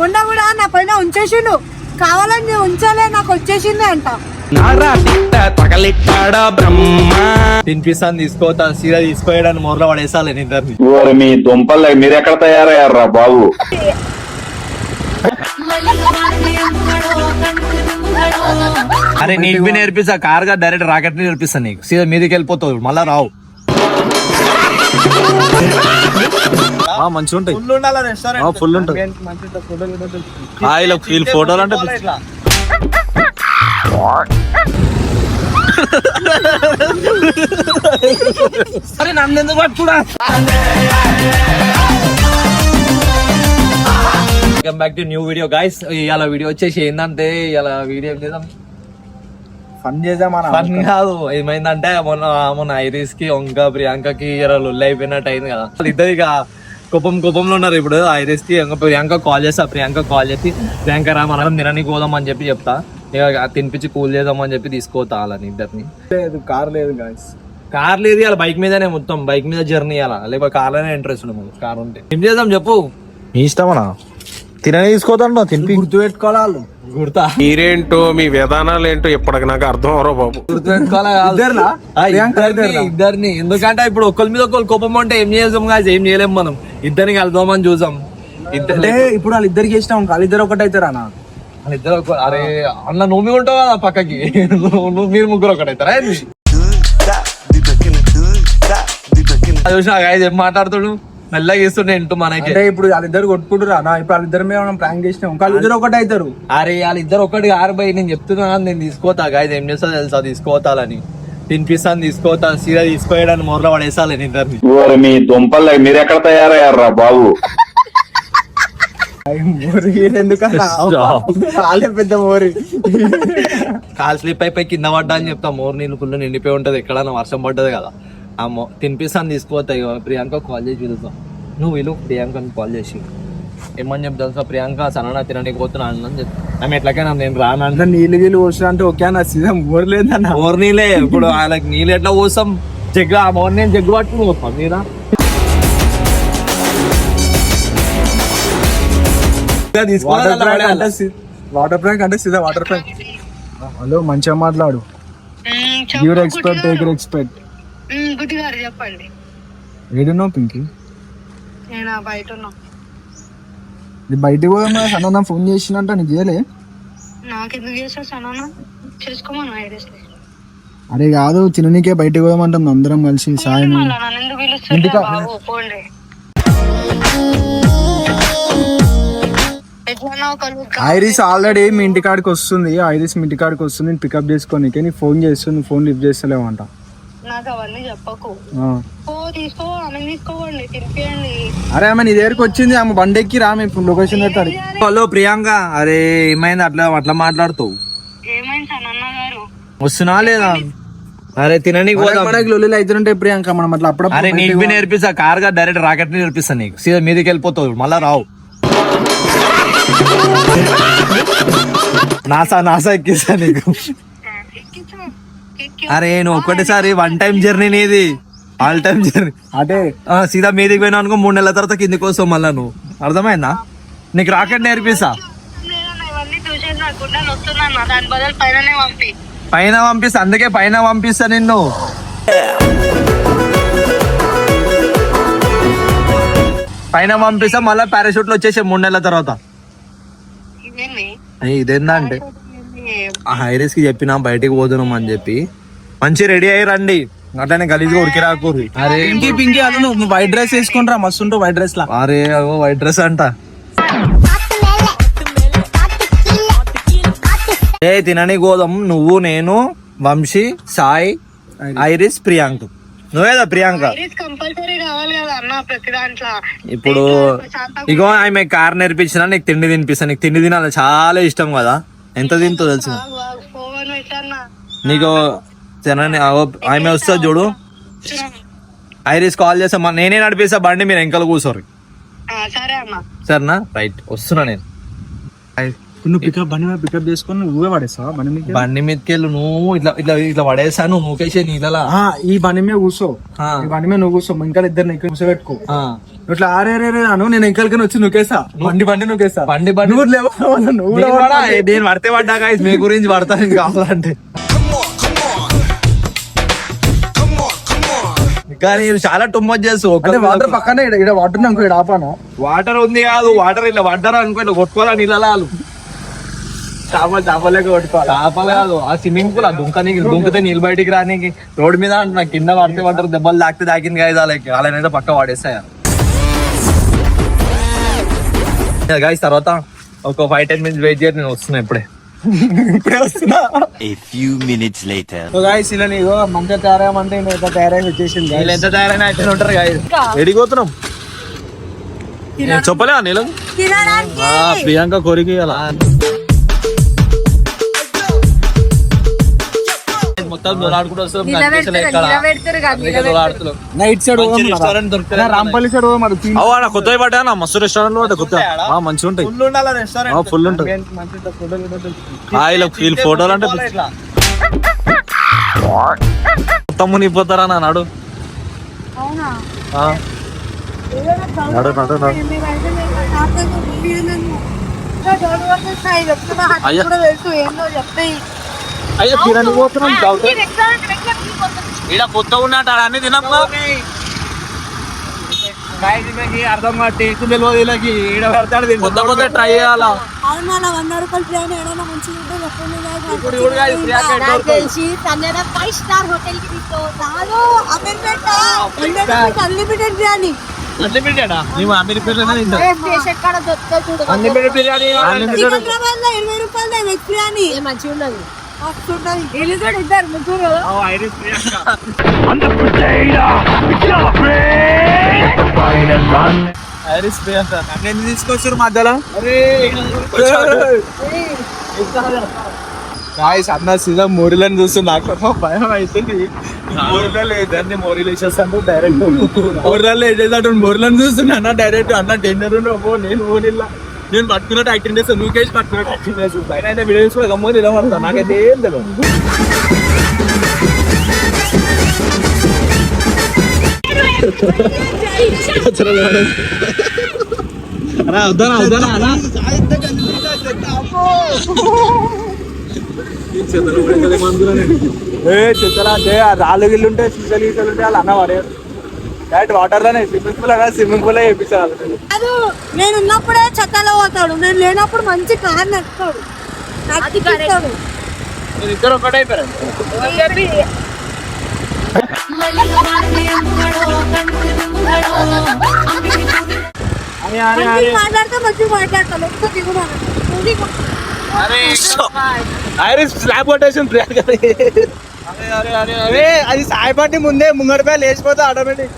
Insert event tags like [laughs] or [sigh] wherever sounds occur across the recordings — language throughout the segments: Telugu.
మొన్న కూడా నా పైన ఉంచేసిండు. కావాలని ఉంచలే నాకు వచ్చేసింది అంట. తగలిట్టాడా బ్రహ్మ? తినిపిస్తాను తీసుకోతా సీదా తీసుకోయడానికి మొదలు పడేసాలి ఓరి మీ దుంపలు మీరు ఎక్కడ తయారయ్యారా బాబు? అరే నీకు బి నేర్పిస్తా కార్గా డైరెక్ట్ రాకెట్ నేర్పిస్తా నీకు. సీదా మీదకి వెళ్ళిపోతావు మళ్ళా రావు. మంచిగా ఉంటాయి ఫుల్ ఉంటుంది. ఇలా ఫీల్ ఫోటోలు అంటే అరే నన్ను ఎందుకు పట్టుకుడా welcome back to new video guys ఇవాళ వీడియో వచ్చేసి ఏంటంటే ఇవాళ వీడియో ఏం చేద్దాం? ఫన్ చేద్దాం ఫన్ కాదు. ఏమైందంటే మొన్న మొన్న ఐరిస్కి వంక ప్రియాంకకి ఇవాళ లొల్లి అయిపోయినట్టు అయింది కదా. ఇద్దరు ఇక కోపం కోపంలో ఉన్నారు. ఇప్పుడు ఐరిస్కి ప్రియాంక కాల్ చేస్తా ప్రియాంక కాల్ చేసి ప్రియాంక రా మనం తినని పోదాం అని చెప్పి చెప్తా. ఇక తినిపించి కూల్ చేద్దాం అని చెప్పి తీసుకోతా వాళ్ళని ఇద్దరిని. లేదు కార్ లేదు గాయస్ కార్ లేదు ఇలా బైక్ మీదనే మొత్తం బైక్ మీద జర్నీ అలా లేకపోతే కార్లోనే ఇంట్రెస్ట్ ఉండదు కార్ ఉంటే. ఏం చేద్దాం చెప్పు. మీ ఇష్టమనా? తినని తీసుకోతాను తినిపి. గుర్తు పెట్టుకోవాలి వాళ్ళు. గుర్తా? మీరేంటో మీ విధానాలు ఏంటో ఇప్పటికి నాకు అర్థం అవరో బాబు. గుర్తుపెట్టుకోవాలా? ఇద్దరినా? ఎందుకంటే ఇప్పుడు ఒకరి మీద ఒకరు కోపం ఉంటే ఏం చేద్దాం కాదు ఏం చేయలేం మనం. ఇద్దరిని కలుద్దామని చూసాం ఇద్దరు అంటే ఇప్పుడు వాళ్ళిద్దరికి ఇష్టం వాళ్ళిద్దరు ఒకటి అవుతారా ఇద్దరు ఒక- అరే అన్న నువ్వు ఉంటావు కదా పక్కకి. నువ్వు మీరు ముగ్గురు ఒకటైతారా? చూసినా ఏం మాట్లాడుతాడు? మెల్లగా ఇస్తుండే ఇంటూ మనకి. అంటే ఇప్పుడు వాళ్ళిద్దరు కొట్టుకుంటారా నా ఇప్పుడు వాళ్ళిద్దరి మీద మనం ప్రాంక్ చేసినాం వాళ్ళిద్దరు ఒకటి అవుతారు అరే వాళ్ళిద్దరు ఒకటి ఆరిపోయి నేను చెప్తున్నా కదా, నేను తీసుకోతా. గాయస్ ఏం చేస్తా తెలుసా? తీసుకోతాలని. తినిపిస్తాను తీసుకోతా సీదా తీసుకోయడానికి మొదలు పడేసాలి నేను ఇద్దరిని. మీ దుంపలు మీరు ఎక్కడ తయారయ్యారా బాబు [laughs] పెద్ద మోరి. కాల్ స్లిప్ అయిపోయి కింద పడ్డా అని చెప్తా మోర్ నీళ్ళు ఫుల్ నిండిపోయి ఉంటది ఎక్కడన్నా వర్షం పడ్డది కదా. ఆ తినిపిస్తాను తీసుకోతాయి ప్రియాంక కాల్ చేసి పిలుస్తాం నువ్వు విలు ప్రియాంకని కాల్ చేసి ఏమని చెప్తాను సార్ ప్రియాంక సన్న తినడానికి పోతున్నా అని చెప్తా ఆమె ఎట్లాగైనా నేను రాను అంటే నీళ్ళు గీళ్ళు పోసిన అంటే ఓకే అన్న సీజన్ మోర్ లేదన్న మోర్ నీళ్ళే. ఇప్పుడు వాళ్ళకి నీళ్ళు ఎట్లా పోసాం జగ్గు ఆ మోర్ నేను జగ్గు పట్టుకుని పోతాం మీరా? వాటర్ ప్రాంక్ అంటే వాటర్ ప్రాంక్ అంటే సీదా వాటర్ ప్రాంక్ హలో మంచిగా మాట్లాడు. గివర్ ఎక్స్పర్ట్ టేకర్ ఎక్స్పర్ట్ చెప్పండి. ఏడున్నావు పింకి? నేను బయట ఉన్నా. బయటికి పోదామా సన్న ఫోన్ చేసినట్ట నీకు చేయలే? నాకెందుకు చేసుకోమను అరే కాదు తిననీకే బయటికి పోదామంటాం అందరం కలిసి సాయం ఐరిస్ ఆల్రెడీ మీ ఇంటికాడికి వస్తుంది ఐరిస్ మీ ఇంటికాడికి వస్తుంది నేను పికప్ చేసుకోనికి నీకు ఫోన్ చేస్తుంది ఫోన్ లిఫ్ట్ చేస్తలేవంట నాకు అవన్నీ చెప్పకు. ఓ తీసుకో ఆమె తినిపియండి. అరే ఆమె నీ దగ్గరికి వచ్చింది ఆమె బండెక్కి రా మేము లొకేషన్ పెట్టాలి హలో ప్రియాంక. అరే ఏమైంది? అట్లా అట్లా మాట్లాడుతావు. ఏమైంది సనన్న గారు? వస్తున్నా లేదా? అరే తిననీకి పోదాం. లొల్లి అవుతుంటే ప్రియాంక. మనం అట్లా అప్పుడప్పుడు అరే నీకు నేర్పిస్తా. కార్గా డైరెక్ట్ రాకెట్ నేర్పిస్తా నీకు. సీదా మీదకి వెళ్ళిపోతావు. మళ్ళా రావు. నాసా నాసా ఎక్కిస్తా నీకు. ఎక్కి అరే నువ్వు ఒక్కటేసారి వన్ టైం జర్నీ నీది. ఆల్ టైం జర్నీ అదే. సీదా మీదకి పోయినా అనుకో మూడు నెలల తర్వాత కిందికి వస్తావు మళ్ళా నువ్వు. అర్థమైందా? నీకు రాకెట్ నేర్పిస్తా. పైన పంపిస్తా అందుకే పైన పంపిస్తా నిన్ను. పైన పంపిస్తా మళ్ళీ పారాషూట్లో వచ్చేసే మూడు నెలల తర్వాత. ఇదేందంటే. ఆ హైరేస్కి చెప్పినా బయటికి పోతున్నాం అని చెప్పి. మంచి రెడీ అయ్యి రండి. అట్లనే గలీజ్గా ఉరికి రాకూరి. అరే. పింకీ పింకీ అది నువ్వు వైట్ డ్రెస్ వేసుకుంటా మస్తు ఉంటావు వైట్ డ్రెస్ లా అరే వైట్ డ్రెస్ అంట. ఏ తినని గోదాం నువ్వు నేను వంశీ సాయి ఐరిస్ ప్రియాంక. నువ్వేదా ప్రియాంక? ఇప్పుడు ఇగో ఆమె కార్ నేర్పించిన నీకు తిండి తినిపిస్తా. నీకు తిండి తినాలి చాలా ఇష్టం కదా. ఎంత తింటో తెలుసు? నీకు తినని అగో ఆమె వస్తుంది చూడు. ఐరిస్ కాల్ చేస్తా నేనే నడిపిస్తా బండి మీరు వెంకలు కూర్చోరు. సరే సరేనా? రైట్. వస్తున్నా నేను. నువ్వు పికప్ బండి మీద పికప్ చేసుకొని నువ్వే పడేస్తావా బండి మీద బండి మీదకి వెళ్ళు. నువ్వు ఇట్లా ఇట్లా ఇట్లా పడేసాను నూకేసే నీళ్ళలా ఆ, ఈ బండి మీద కూర్చో. ఆ. ఈ బండి మీద నువ్వు కూర్చో. ఇంకా ఇద్దరు ఇక్కడ కూర్చోబెట్టుకో. ఆ. నువ్వు ఇట్లా ఆరే రే అను నేను ఇంకలికని వచ్చి నువ్వేసా బండి బండి నువ్వేసా బండి బండి. నువ్వు లేవు నువ్వు నేను పడితే పడ్డా మీ గురించి పడతాను కావాలంటే. కానీ చాలా టుమ్మచ్ చేస్తూ వాటర్ పక్కనే ఇక్కడ వాటర్ అనుకో ఇక్కడ ఆపాను. వాటర్ ఉంది కాదు వాటర్ ఇట్లా పడ్డారు అనుకో ఇట్లా కొట్టుకోవాలా నీళ్ళలా వాళ్ళు చేపలు చేపలేక కొట్టుకోవాలి? చేపలు కాదు ఆ స్విమ్మింగ్ పూల్ ఆ దుంకనీకి దుంకితే నీళ్ళు బయటికి రానికి రోడ్డు మీద అంటున్నా కింద పడితే పడ్డారు దెబ్బలు తాకితే తాకింది కాదు వాళ్ళకి వాళ్ళనైతే పక్క వాడేస్తాయి? గాయస్ తర్వాత ఒక ఫైవ్ టెన్ మినిట్స్ వెయిట్ చేసి నేను వస్తున్నా ఇప్పుడే. ఇప్పుడే వస్తున్నా A few minutes later. Guys ఇలా నీకు మంచిగా తయారయ్యమంటే నేను ఇట్లా తయారై వచ్చేసింది వీళ్ళు ఎంత తయారైనా అయితే ఉంటారు గాయస్ ఎడిపోతున్నాం చెప్పలే నీళ్ళు ప్రియాంక కోరిక మొత్తం దొరాడుకుంటూ దొరాడుతున్నాం. నైట్ సైడ్ restaurant దొరుకుతలేదు రాంపల్లి సైడ్ మరి అవాడ కొత్త పడ్డా మస్తు రెస్టారెంట్లో కొత్త ఆ, మంచిగా ఉంటాయి ఫుల్ ఉండాలి రెస్టారెంట్ ఆ, full ఉంటుంది. వీళ్ళు ఫోటోలు అంటే మొత్తం మునిగిపోతారా నా నాడు? అవునా? ఆ, ఏదైనా నడు, నడు, నడు. అయ్యా. అయ్యో తినని పోతున్నాం తీసుకొస్తారు? ఇక్కడ కొత్త ఉన్నట్టు అన్ని తినమ్మా అర్థం తెలియదు వీళ్ళకి ఈడ పడతాడు కొత్త కొత్త ట్రై చేయాలా? అవునా వంద రూపాయలు బిర్యానీ మంచిగా ఉంటే చెప్పండి ఫైవ్ స్టార్ హోటల్కి అన్లిమిటెడ్ బిర్యానీ. మేము తింటాం అన్లిమిటెడ్ బిర్యానీ ఇరవై రూపాయలు వెజ్ బిర్యానీ. మంచిగా ఉన్నది. ఇద్దరు ముగ్గురు. ఐరిస్ ప్రియాంక. ఐరిస్ ప్రియాంక నేను తీసుకొచ్చారు మధ్యలో? గాయస్ అన్న సీజన్ మోరీలను చూస్తే నాకు భయం అవుతుంది. మోరీలలో ఏదన్నీ మోరీలు వేసేస్తాను డైరెక్ట్ మోరీలలో వేసేసాడు మోరీలను చూస్తున్నా అన్న డైరెక్ట్ అన్న టెండర్ పో నేను మోరీలా నేను పట్టుకున్నట్టు యాక్టింగ్ చేస్తాను నువ్వు కేసు పట్టుకున్నట్టు యాక్టింగ్ చేస్తాను పైన అయితే వీడియోస్ కూడా గమ్మని ఇలా పడతాను నాకైతే ఏం తెలియదు అన్నా వద్దానా వద్దానా అన్నా. ఏ చెత్తలా అంటే ఆ రాళ్ళు గిల్లుంటే సీసలు గీసలు ఉంటే వాళ్ళు అన్న పడేది డైరెక్ట్ వాటర్లోనే స్విమ్మింగ్ పూల్ అన్నా స్విమ్మింగ్ పూల్ వేయించాలి కాదు నేను ఉన్నప్పుడే చెత్తలో పోతాడు. నేను లేనప్పుడు మంచి కార్ నడుస్తాడు నడిపిస్తాడు. ఇద్దరు మాట్లాడితే మంచిగా మాట్లాడతాను ఒక్క దిగుమాను ఐరిస్ స్లాబ్ కొట్టేసింది ప్రియాంక అరే అది సాయపట్టి ముందే ముంగడిపై లేచిపోతే ఆటోమేటిక్.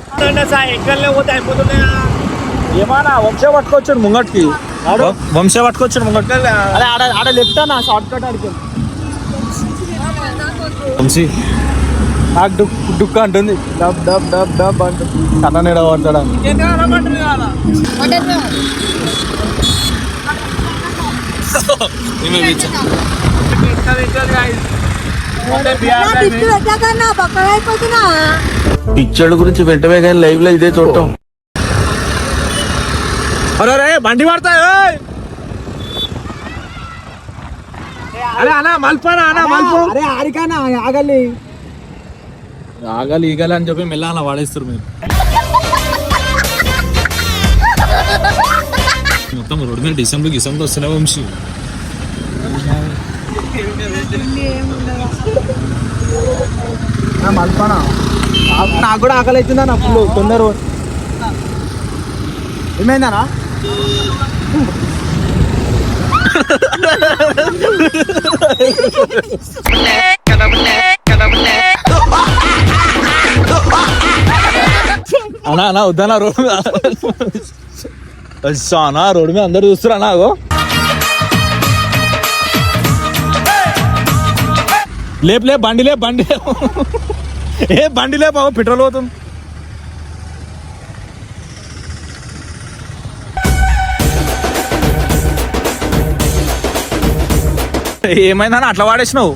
పోతే అయిపోతుంది. ఏమన్నా వంశ పట్టుకొచ్చాడు ముంగట్కి? వంశ పట్టుకొచ్చాడు ముంగట్కి. అదే ఆడ ఆడ లెఫ్ట్ అన్న షార్ట్ కట్ ఆడికి. వంశీ. నాకు డుక్ డుక్ అంటుంది. డబ్ డబ్ డబ్ డబ్ అంటుంది. కన్న నీడ పడతాడా? బిట్టు [laughs] పిచ్చోళ్ళ గురించి వెంటనే కానీ లైవ్లో ఇదే చూడటం. అరే బండి పడతా అరే అన్న మల్పనా అన్న మల్పు. అరే ఆడికానా ఆగలి. ఆగలి ఈగలి అని చెప్పి మెల్ల అలా వాడేస్తారు మీరు. మొత్తం రోడ్డు మీద డిసెంబర్ గిసెంబర్ వస్తున్నా వంశీ? మల్పనా. నాకు కూడా ఆకలి అవుతుందా నా ఫుల్ తొందర ఏమైందనా అనా అనా వద్దనా రోడ్డు మీద. అచ్చా అన్నా రోడ్డు మీద అందరు చూస్తున్నా నాకు లేపు లేపు బండి లేపు బండి. లేపు. ఏ బండి లేపు అగో పెట్రోల్ పోతుంది. ఏమైందని అట్లా వాడేసినావు?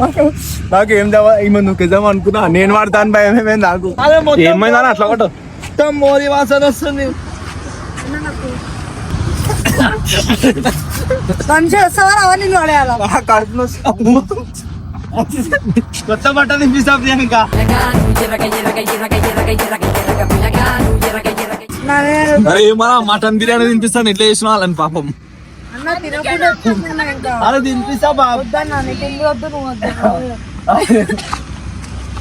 వాడు నాకు ఏం దేవా ఈమె నువ్వు నిజం అనుకున్నా నేను వాడతాను భయం ఏమైంది నాకు? ఏమైందని అట్లా మొత్తం మోది వాసన వస్తుంది. మనిషి వస్తావా అవన్నీ పడేయాల. కొత్త బట్టలు ఇప్పిస్తా ప్రియాంక. ఏమన్నా మటన్ బిర్యానీ తినిపిస్తాను ఇట్లా చేసిన వాళ్ళని పాపం. అరే తినిపిస్తా బాబు.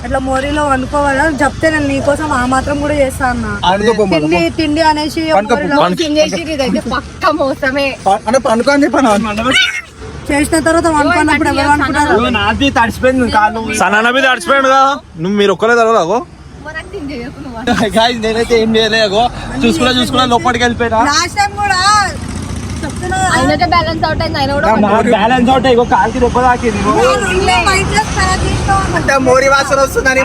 అట్లా మోరీలో వండుకోవాలని చెప్తే నేను నీకోసం ఆ మాత్రం కూడా చేస్తా అన్న. తిండి తిండి అనేసి పక్క మోసమే. చేసిన తర్వాత వండుకున్నప్పుడు ఎవరు అనుకుంటారు నాది తడిచిపోయింది కాళ్ళు సన్న మీద అడిచిపోయాడు కదా? నువ్వు మీరు ఒక్కలే తరగదాగో గాయస్ నేనైతే ఏం చేయలేగో చూసుకున్నా చూసుకున్నా లోపలికి వెళ్ళిపోయినా. లాస్ట్ టైం కూడా బ్యాలెన్స్ అవుట్ అయింది ఆయన కూడా బ్యాలెన్స్ అవుతాయి ఇగో కాలుకి దెబ్బ తాకింది. మోరి వాసన వస్తుందని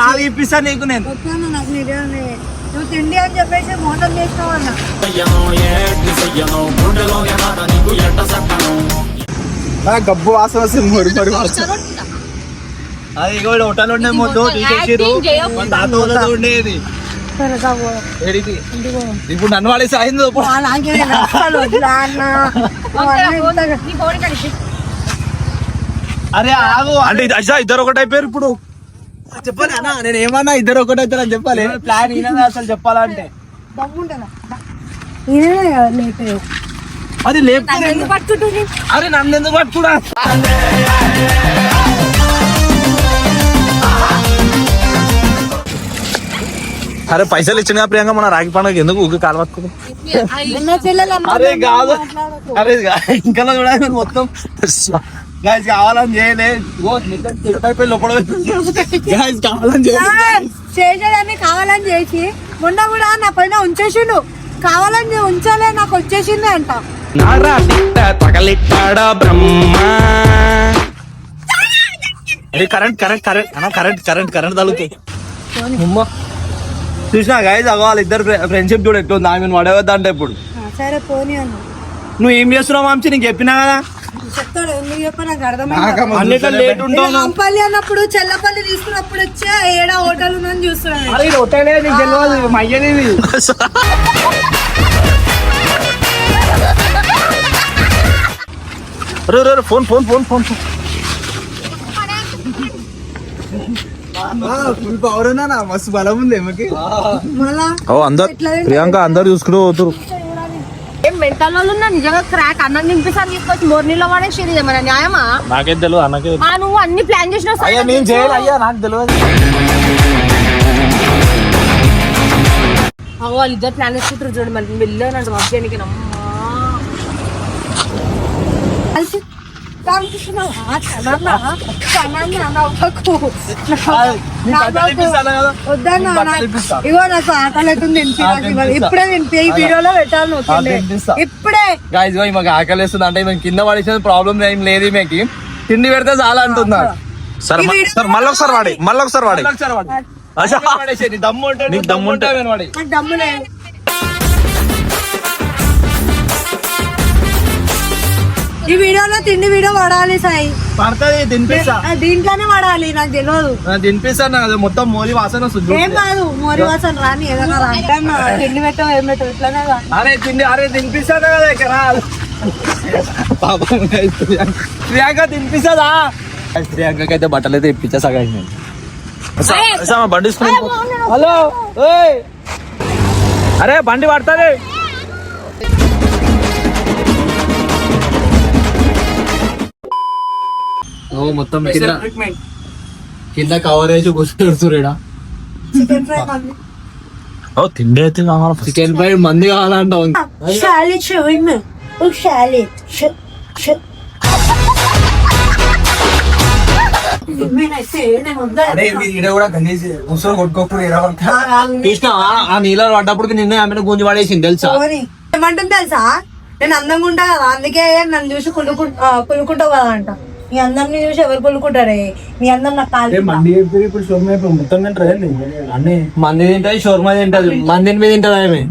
నాలుగు ఇప్పిస్తా నీకు నేను. వద్దన్న నాకు నిజమే నువ్వు తిండి అని చెప్పేసి మోసం చేస్తావు అన్న ఆ గబ్బు వాసన వస్తుంది మోరి మోరి వాసన. అది ఇగో హోటల్ ఉండే ముందు తీసేసిరు తాత ఉండేది. ఇప్పుడు నన్ను వాడేసి అయింది అరే ఆగు. అంటే అచ్చా ఇద్దరు ఒకటి అయిపోయారు ఇప్పుడు. చెప్పాలి అన్న నేను ఏమన్నా ఇద్దరు ఒకటి అవుతారని చెప్పాలి. ప్లాన్ ఈయనదే అసలు చెప్పాలంటే. అది లేపు అరే నన్ను ఎందుకు పట్టుకున్నా అరే పైసలు ఇచ్చిన ప్రియాంక మన రాగి పండుగ ఎందుకు ఊరికి కాలు అరే కాదు. అరే ఇంకా చూడాలి మొత్తం. గాయస్ కావాలని చేయలే. తిరుపతి లోపల Guys, కావాలని చేసేదాన్ని కావాలని చేసి మొన్న కూడా నా పైన ఉంచేసిండు. కావాలని ఉంచలే నాకు వచ్చేసింది అంట. అరే current current current. Current current current తగులుతాయి. చూసినా గాయస్ అగో వాళ్ళ ఇద్దరు ఫ్రెండ్షిప్ చూడు ఎట్లుంది ఆమె వడవద్దంటే ఇప్పుడు. ఆ, సరే పోనీ అన్న. నువ్వు ఏం చేస్తున్నావు మాంచి నీకు చెప్పినా కదా. అంపల్లి అన్నప్పుడు చెల్లపల్లి తీసుకున్నప్పుడు వచ్చే ఏడా హోటల్ ఉందని చూస్తున్నాను ఒకటేనే నీకు తెలియదు. రే రే phone phone phone phone. Full power ఉందా మస్తు బలం ఉంది ఏమకి ఓ అందరు ప్రియాంక అందరు చూసుకుంటూ పోతురు ఏం మెంటల్ వాళ్ళు ఉన్నా నిజంగా క్రాక్ అన్నం నింపిస్తాను తీసుకొచ్చి మోర్నీలో వాడేసి ఇది ఏమైనా న్యాయమా? నాకేం తెలియదు అన్నకే మా నువ్వు అన్ని ప్లాన్ చేసిన అయ్యా నేను చేయాలి. అయ్యా నాకు తెలియదు వాళ్ళు ఇద్దరు ప్లాన్ చేసుకుంటారు చూడు మరి. వెళ్ళానంట మధ్యానికి కలిసి కనన్నా? నవ్వకు. వద్దన్నా, ఇగో నాకు ఆకలి అవుతుంది. ఇప్పుడే తినిపి ఈ వీడియోలో పెట్టాలి. ఇప్పుడే గాయస్ మాకు ఆకలిస్తుంది అంటే మేము కింద పడేసిన ప్రాబ్లం ఏం లేదు ఈమెకి. తిండి పెడితే చాలా అంటున్నా సరే సరే మళ్ళీ ఒకసారి వాడి మళ్ళీ ఒకసారి వాడి. అచ్చా. దమ్ము ఉంటే నీకు దమ్ము ఉంటే- ఈ వీడియోలో తిండి వీడియో పడాలి సాయి. పడుతుంది తినిపిస్తా. దీంట్లోనే పడాలి నాకు తెలియదు ఆ, తినిపిస్తా నాకు మొత్తం మోలి వాసన వస్తుంది ఏం కాదు మోరి వాసన రాని ఏదైనా రాంటన్నా [laughs] తిండి పెట్టావు ఏం పెట్టావు ఇట్లానే. అరే తిండి అరే తినిపిస్తాను కదా ఇక్కడ? పాపం ప్రియాంక. తినిపిస్తుందా ప్రియాంకకి అయితే బట్టలు అయితే ఇప్పించా సగా నేను. బండి. హలో అరే బండి పడతారే ఓ మొత్తం కింద కింద కవర్ వేసి కూర్చుంటుడా ఓ తిండి అయితే కావాలి చికెన్ ఫ్రై మంది కావాలంటావు చూసిన ఆ [laughs] నీళ్ళ పడ్డప్పుడు నిన్న ఆమె గుంజి పడేసింది తెలుసా. ఏమంటుంది తెలుసా? నేను అందంగా ఉంటా కదా అందుకే నన్ను చూసి కుళ్ళుకు ఆ, కుళ్ళుకుంటావు కదా అంట నీ అందరిని చూసి ఎవరు కుళ్ళుకుంటారే నీ అందం నాకు కాదు మంది తింటది షోర్మా తింటది. మందిని మీద తింటది ఆమె.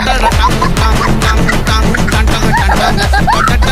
[laughs]